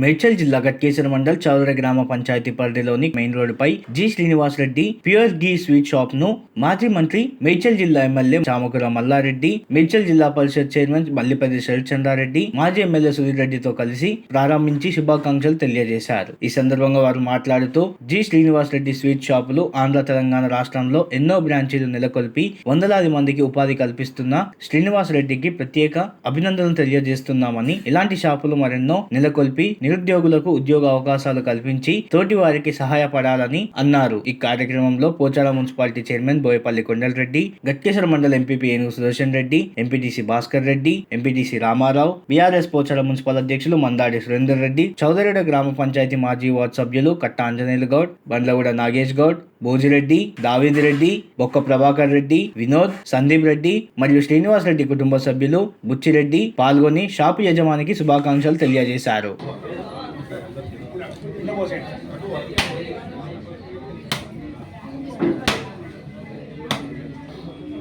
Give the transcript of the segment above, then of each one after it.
మేడ్చల్ జిల్లా గట్కేశ్వర మండల్ చౌదర గ్రామ పంచాయతీ పరిధిలోని మెయిన్ రోడ్డుపై G Srinivas Reddy pure ghee sweet షాప్ను మాజీ మంత్రి మేడ్చల్ జిల్లా ఎమ్మెల్యే చామకుర మల్లారెడ్డి మేడ్చల్ జిల్లా పరిషత్ చైర్మన్ మల్లిపల్లి శరత్చంద్రారెడ్డి మాజీ ఎమ్మెల్యే సుధీర్ రెడ్డితో కలిసి ప్రారంభించి శుభాకాంక్షలు తెలియజేశారు. ఈ సందర్భంగా వారు మాట్లాడుతూ జి శ్రీనివాస్ రెడ్డి స్వీట్ షాపులు ఆంధ్ర తెలంగాణ రాష్ట్రంలో ఎన్నో బ్రాంచీలు నెలకొల్పి వందలాది మందికి ఉపాధి కల్పిస్తున్న శ్రీనివాస్ రెడ్డికి ప్రత్యేక అభినందనలు తెలియజేస్తున్నామని ఇలాంటి షాపులు మరెన్నో నెలకొల్పి నిరుద్యోగులకు ఉద్యోగ అవకాశాలు కల్పించి తోటి వారికి సహాయపడాలని అన్నారు. ఈ కార్యక్రమంలో పోచాల మున్సిపాలిటీ చైర్మన్ బోయపల్లి కొండలరెడ్డి గట్కేశ్వర మండల MPP Enugu Sudarshan Reddy MPTC Bhaskar Reddy MPTC Ramarao BRS Pochala municipal అధ్యక్షులు మందాడి సురేందర్ రెడ్డి చౌదరిడ గ్రామ పంచాయతీ మాజీ వార్డు సభ్యులు కట్ట ఆంజనేయులు గౌడ్ బండ్లగూడ నాగేష్ గౌడ్ భోజిరెడ్డి దావేంద్ర రెడ్డి బొక్క ప్రభాకర్ రెడ్డి వినోద్ సందీప్ రెడ్డి మరియు శ్రీనివాస్ రెడ్డి కుటుంబ సభ్యులు బుచ్చిరెడ్డి పాల్గొని షాపు యజమానికి శుభాకాంక్షలు తెలియజేశారు.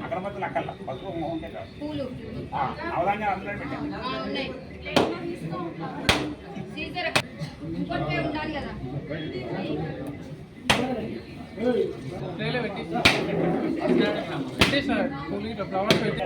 అగరబత్తులు అక్కర్ల పసుపు మొహం ఉంటే అవధాన్యం అందులో పెట్టాను ట్రేలో పెట్టి. పెట్టేసిన ఫ్లవర్స్ పెట్టి.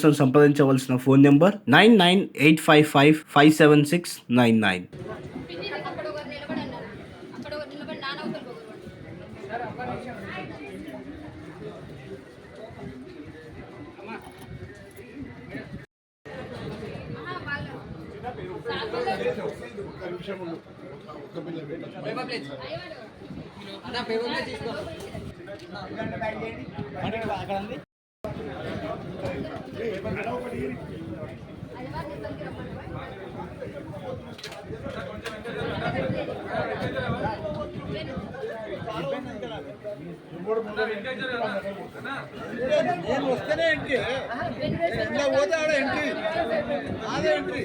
సంప్రదించవలసిన phone number nine nine eight five five five seven six nine nine అక్కడ నేను వస్తేనే ఎంట్రీ ఇంట్లో పోతే ఆడ ఎంట్రీ అదే ఎంట్రీ